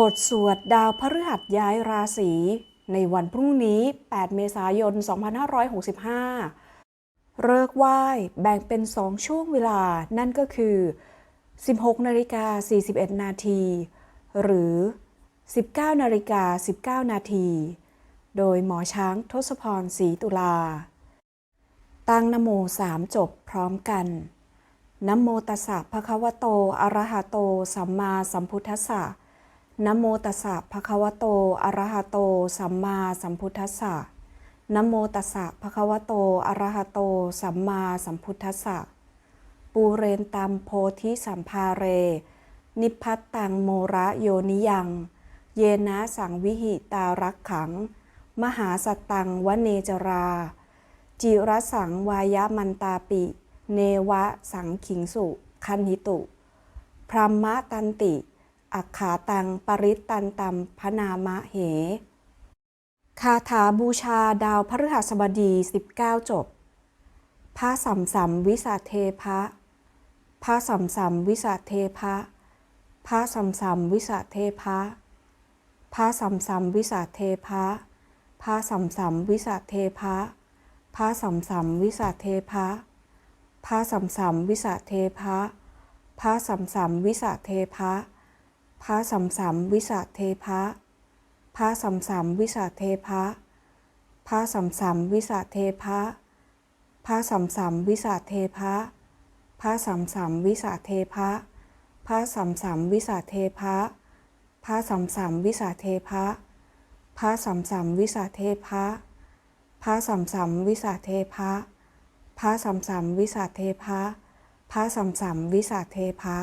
บทสวดดาวพฤหัสย้ายราศีในวันพรุ่งนี้ 8 เมษายน 2565 เลิกไหว้แบ่งเป็น 2 ช่วงเวลา นั่นก็คือ 16 นาฬิกา 41 นาที หรือ 19 นาฬิกา 19 นาที โดยหมอช้างทศพรศรีตุลา ตั้งนโมสามจบพร้อมกันนโมตัสสะภะคะวะโต อะระหะโต สัมมาสัมพุทธัสสะ นโมตัสสะภะคะวะโต อะระหะโต สัมมาสัมพุทธัสสะนโมตัสสะภะคะวะโต อะระหะโต สัมมาสัมพุทธัสสะ ปูเรนตัมโพธิสัมภาเร นิพพัตตังโมระโยนิยัง เยนะสังวิหิตารักขัง มหาสตตังวเนจรา จิรสังวายมันตาปิ เนวะสังขิงสุ คันหิตุ พรหมะตันติ อักขาตัง ปริตตันตัมพนามะเห คาถาบูชาดาวพฤหัสบดี 19 จบ พระสัมสัมวิสาเทพะ พระสัมสัมวิสาเทพะ พระสัมสัมวิสาเทพะ พระสัมสัมวิสาเทพะ พระสัมสัมวิสาเทพะ พระสัมสัมวิสาเทพะ พระสัมสัมวิสาเทพะพระสัมสัมวิสาเทพะ พระสัมสัมวิสาเทพะ พระสัมสัมวิสาเทพะ พระสัมสัมวิสาเทพะ พระสัมสัมวิสาเทพะ พระสัมสัมวิสาเทพะ พระสัมสัมวิสาเทพะ พระสัมสัมวิสาเทพะ พระสัมสัมวิสาเทพะ พระสัมสัมวิสาเทพะ พระสัมสัมวิสาเทพะ พระสัมสัมวิสาเทพะ